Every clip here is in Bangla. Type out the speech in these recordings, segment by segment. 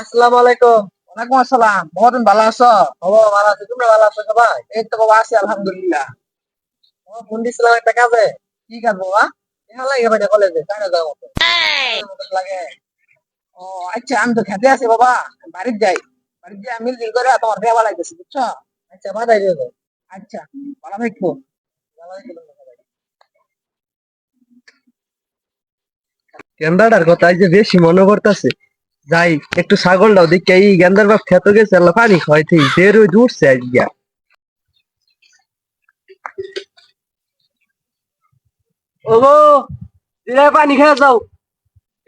আসসালামু আলাইকুম। ওয়ালাইকুম আসসালাম। বাবা ভালো আছো? বাবা ভালো আছি। তুমি ভালো আছো সবাই? এই তো বাবা আছি আলহামদুলিল্লাহ। বাবা ফোন দিছিলাম একটা কাজে। কি কাজ বাবা? এখানে লাগে বাইরে কলেজে কানে যাও লাগে। ও আচ্ছা আমি তো খেতে আছি বাবা। আমি বাড়িতে যাই। বাড়িতে যাই মিল দিল করে তোমার দেওয়া লাগতেছে বুঝছ? আচ্ছা দিয়ে আচ্ছা ভালো থাকব ভালো থাকব গেন্দাটার কথা এই যে বেশি মনে করতেছে যাই একটু ছাগলটাও দেখি এই গেন্দার বাপ খেতে গেছে আল্লাহ পানি খাওয়াইতে বের হয়ে উঠছে আজকে ওগো জিরা পানি খেয়ে যাও।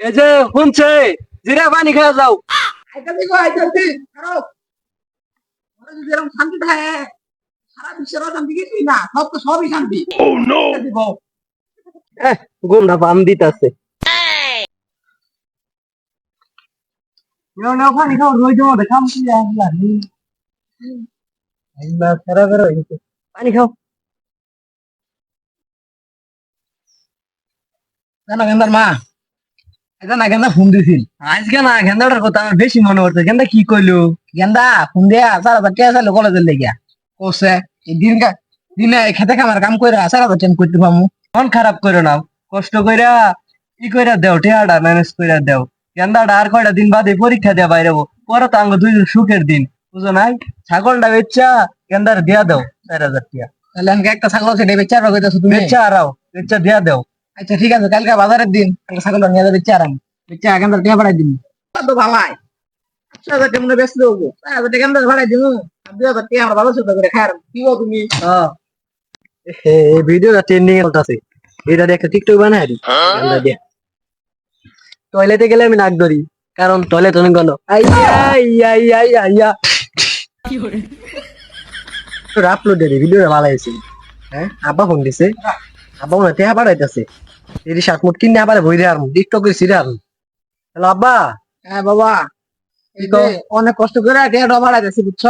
এই যে শুনছে জিরা পানি খেয়ে যাও। আইতাছি গো আইতাছি খারাপ ওরা যদি এরকম শান্তি থাকে সারা বিশ্বের শান্তি কিছুই না? সব তো সবই শান্তি। ও নো গোমরা পাম দিতাছে। নাও নাও পানি খাও রই যাব দেখাম কি আসলা আল্লাহ সারা বের হয়ে গেছে পানি খাও গেন্দার মা এটা গেন্দা ফোন দিছিল আজকে না গেন্দাটার কথা আমার বেশি মনে পড়ছে গেন্দা কি কইলো গেন্দা ফোন দিয়া সারা কলেজের লেগিয়া কোসে দিন কা- দিনে খেতে খামার কাম করে সারা টাকা করতে পারব মন খারাপ করে না, কষ্ট কইরা ই কইরা দেও টেয়াটা ম্যানেজ কইরা দেও। গেন্দাটা আর কয়টা দিন বাদে পরীক্ষা দেয়া বাইরে পরে তো আঙ্গ দুইজন সুখের দিন। বুঝো নাই? ছাগলটা বেচা গেন্দার দিয়া দেও চার হাজার টিয়া। তাহলে আমাকে একটা ছাগল আছে এটা বেচার কইতাছো তুমি? বেচা আরাও বেচা দিয়া দেও। আচ্ছা ঠিক আছে কালকে বাজারের দিন ছাগলটা নিয়ে যাবে বেচার আমি। বেচা গেন্দার টাকা ভাড়াই দিন তো ভালাই। হাজার টাকা মনে ব্যস্ত দেবো চার হাজার টাকা গেন্দার ভাড়াই দিব আর দুই হাজার টাকা আমরা ভালো সুবিধা করে খাই কি তুমি? এই ভিডিওটা ট্রেন্ডিং এ চলতেছে। এটা একটা টিকটক বানাই দিই। দিয়ে। টয়লেটে গেলে আমি নাক ধরি কারণ টয়লেট অনেক গন্ধ আপলোড দিয়ে ভিডিওটা ভালো হয়েছে। হ্যাঁ আব্বা ফোন দিছে। আব্বা মনে হয় টেহা পাঠাইতেছে। এই শার্ট মুট কিনে আবার বই টিকটক করে সিরে আর হ্যালো আব্বা। হ্যাঁ বাবা। অনেক কষ্ট করে দিচ্ছি বুঝছ?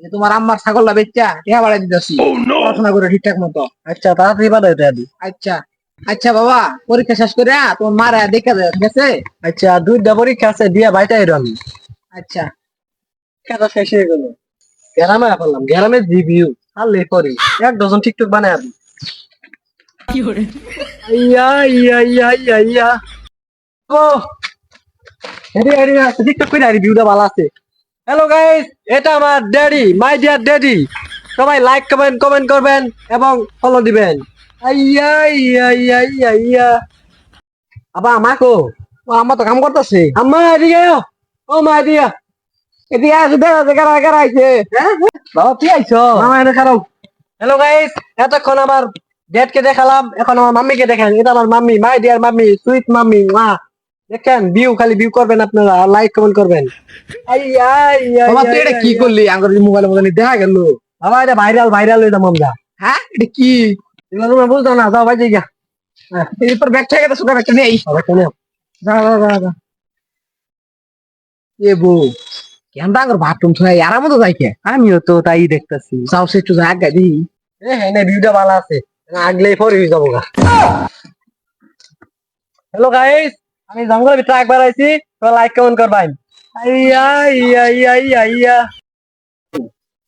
যে তোমার আম্মার ছাগলটা বেচা টিয়া ভাড়াই দিতেছি। পড়াশোনা করে ঠিকঠাক মতো। আচ্ছা তাড়াতাড়ি পাঠাই টেহা দি। আচ্ছা। আচ্ছা বাবা পরীক্ষা শেষ করে তোমার মারা দেখে দেয় ঠিক আছে আচ্ছা দুইটা পরীক্ষা আছে দিয়া বাইটা এর আমি। আচ্ছা। খেলা শেষ হয়ে গেল? গ্রামে করলাম গ্রামে রিভিউ আনলে করি এক ডজন টিকটক বানায় আমি আইয়া আইয়া আইয়া আইয়া আইয়া। ও! হেরি হেরি টিকটক করে রিভিউটা ভালো আছে। হ্যালো গাইস এটা আমার ড্যাডি মাই ডিয়ার ড্যাডি সবাই লাইক কমেন্ট কমেন্ট করবেন এবং ফলো দিবেন। আইয়া আইয়া আইয়া আইয়া আইয়া আমাকো? ও আম্মা তো কাম করতেছে। আম্মা এদিকে আয়। ও মা এদিকে। আয়। এদিকে আসে দেখা আছে কারা কারা আইছে? বাবা কি আইছো? মামা এনে খারাপ হ্যালো গাইস এতক্ষণ আমার ড্যাডকে দেখালাম এখন আমার মাম্মিকে দেখেন এটা আমার mummy my dear mummy sweet mummy মা। দেখেন ভিউ খালি ভিউ করবেন আপনারা লাইক কমেন্ট করবেন। আই আই আই বাবা তুই এটা কি করলি? আমার মোবাইল মোবাইল দেখা গেল। বাবা এটা ভাইরাল ভাইরাল এটা মামলা হ্যাঁ? এটা কি? এগুলো তোমরা বুঝতো না যাও ভাই জায়গা এরপর ব্যাগ থেকে তো ছোট ব্যাগটা নেই যা যা যা যা। এ বউ কেন ডাঙ্গর বাথরুম ছয় আর মতো যাই কে আমিও তো তাই দেখতেছি। যাও সে একটু জায়গা দিই হ্যাঁ না ভিউটা ভালো আছে। আগলে পরে হয়ে যাব গা। হ্যালো গাইস আমি জঙ্গলের ভিতরে একবার আইছি তো লাইক কমেন্ট করবেন আইয়া আইয়া আইয়া আইয়া আইয়া।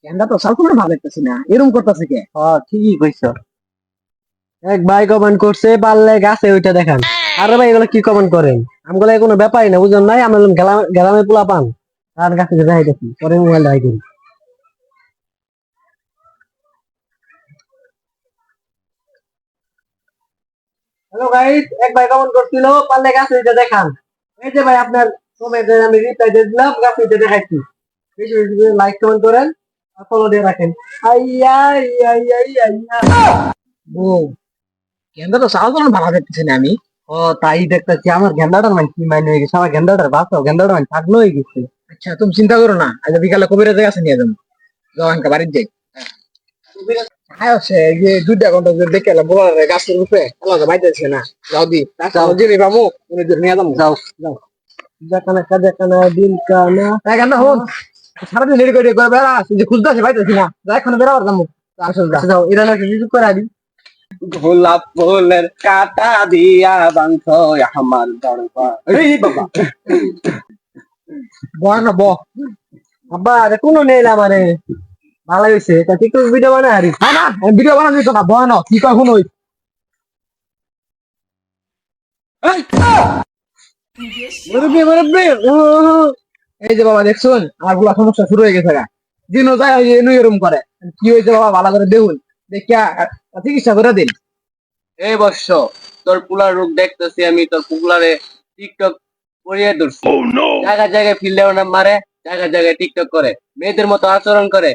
কেনটা তো করে ভালো লাগতেছে না। এরকম করতেছে কে? হ্যাঁ ঠিকই কইছো। এক ভাই কমেন্ট করছে, পারলে গাছে ওইটা দেখান। আরে ভাই, এগুলো কি কমেন্ট করেন? আমি আমগুলো কোনো ব্যাপারই না বুঝলেন নাই? আমরা গ্রামে পোলা পান আর গাছে দেখাই দেখি পরে মোবাইল দেখাই করি হ্যালো গাইস এক ভাই কমেন্ট করছিল, পারলে গাছে ওইটা দেখান। এই যে ভাই, আপনার কমেন্টে আমি রিপ্লাই দিয়ে দিলাম, গাছে ওইটা দেখাচ্ছি বেশি বেশি লাইক কমেন্ট করেন, আর ফলো দিয়ে রাখেন। আইয়া আইয়া আইয়া আইয়া। আইয়া কেনটা তো করে ভালো লাগতেছে না আমি। ও তাই দেখতেছি আমার গেন্দাটার মানে কি মাইনে হয়ে গেছে? আমার গেন্দাটার বাঁচাও গেন্দাটার মানে পাগল হয়ে গেছে। আচ্ছা তুমি চিন্তা করো না। আজ বিকালে কবিরাজে কাছে নিয়ে যাব। যাও আনকা বাড়ির যাই হ্যাঁ। যে দুইটা ঘণ্টা ধরে দেখে এলাম বলার গাছের উপরে। এলাকা বাইতেছে না। যাও দি। যাও। জিনি পাবো উনি নিয়ে যাব। যাও। যাও। দেখানা কাজে কানা দিন কানা তাই কেন হন। সারাদিন করে বেড়া যে খুঁজতে আসে বাইতেছি না। যা এখন বেড়াবার যাব। আসল আচ্ছা যাও। এরা নাকি কিছু করে আদি গোলাপ ফুলের কাটা দিয়া বাংশ আমার দরবার। এই বাবা। বয় না ব আব্বা আরে কোনো নেই মানে ভালো তা ভিডিও বানায় আরি হ্যাঁ না ভিডিও বানানো যেত না বয় না কি কয় মুরব্বি এই যে বাবা দেখছুন আমারগুলা সমস্যা শুরু হয়ে গেছে দিনও যায় এরম করে। কি হয়েছে বাবা ভালো করে দেখুন। দেখিয়া চিকিৎসা করে দিন এই বর্ষ তোর পুলার রূপ দেখতেছি আমি তোর পুলারে টিকটক করিয়ে ধরছি। জায়গায় জায়গায় ফিল্ডে না মারে জায়গায় জায়গায় টিকটক করে। মেয়েদের মতো আচরণ করে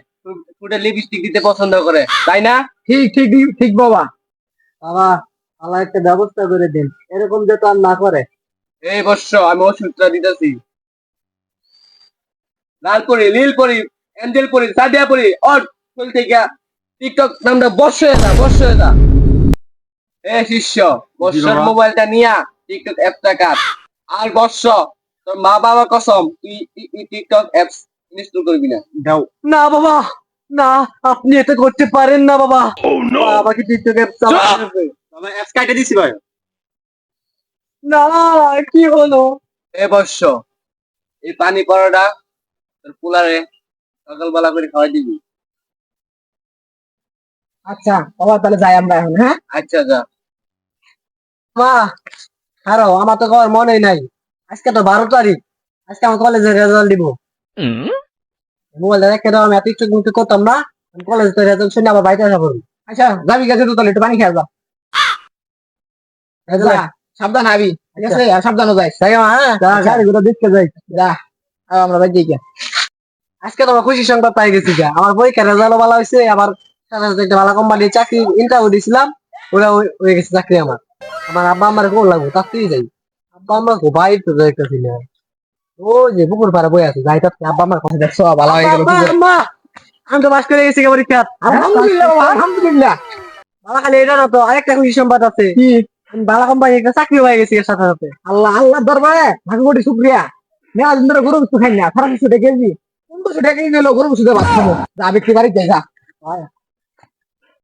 ফুটে লিপস্টিক দিতে পছন্দ করে তাই না? ঠিক ঠিক ঠিক বাবা। বাবা আল্লাহ একটা ব্যবস্থা করে দিন এরকম যাতে আর না করে। এই বর্ষ আমি ওষুধটা দিতেছি। লাল পরি নীল পরি অ্যাঞ্জেল পরি সাদিয়া পরি অট চল থেকে টিকটক নামটা বর্ষ হয়ে যা বর্ষ হয়ে যা এ শিষ্য বর্ষর মোবাইলটা নিয়া টিকটক অ্যাপটা কাট। আর বর্ষ তোর মা বাবা কসম তুই টিকটক অ্যাপস ইনস্টল করবি না। দাও। না বাবা না আপনি এটা করতে পারেন না বাবা। বাবাকে টিকটকে চালাতে বাবা অ্যাপস কাটে দিছি ভাই। না কি হলো? এ বর্ষ এই পানি পরোটা তোর পুলারে সকালবেলা করে খাওয়াই দিবি। আচ্ছা বাবা তাহলে যাই আমরা এখন হ্যাঁ? আচ্ছা যা। মা আরও আমার তো মনেই নাই। আজকে তো বারো তারিখ। আজকে আমার কলেজের রেজাল্ট দিব। মোবাইল রেখে দাও আমি এত ইচ্ছুক মুক্তি করতাম না। কলেজ তো রেজাল্ট শুনে আবার বাড়িতে আসা করব। আচ্ছা যাবি গেছে তো তাহলে একটু পানি খেয়ে যা সাবধান আবি ঠিক আছে? সাবধানও যাই। তাই মা হ্যাঁ? যা, যা। দেখতে যাই। যা আর আমরা বাড়ি যাই গিয়া। আজকে তো আমার খুশি সংবাদ পাই গেছি আমার পরীক্ষার রেজাল্ট ভালো হয়েছে সাথে একটা ভালো কোম্পানির চাকরি ইন্টারভিউ দিয়েছিলাম ওরা হয়ে- গেছে চাকরি আমার। আমার আব্বা আমার কোন লাগবো? তাতেই যাই। আব্বা আমার ভাই তো ও যে পুকুর পাড়ে বই আছে যাই তাতে আব্বা আমার কথা দেখছ ভালো হয়ে গেল। আমি তো পাস করে গেছি পরীক্ষা আলহামদুলিল্লাহ আলহামদুলিল্লাহ। বাবা খালি এটা না তো আরেকটা খুশি সংবাদ আছে। কি? ভালো কোম্পানি একটা চাকরি হয়ে গেছি এর সাথে সাথে। আল্লাহ আল্লাহ দরবারে ভাগ্যবতী শুক্রিয়া। মেলা দিন ধরে গরু কিছু খাই না। সারা কিছু দেখেছি কোন কিছু দেখে গেল গরু কিছু ভাত খাব যা বিক্রি বাড়ি যাই যা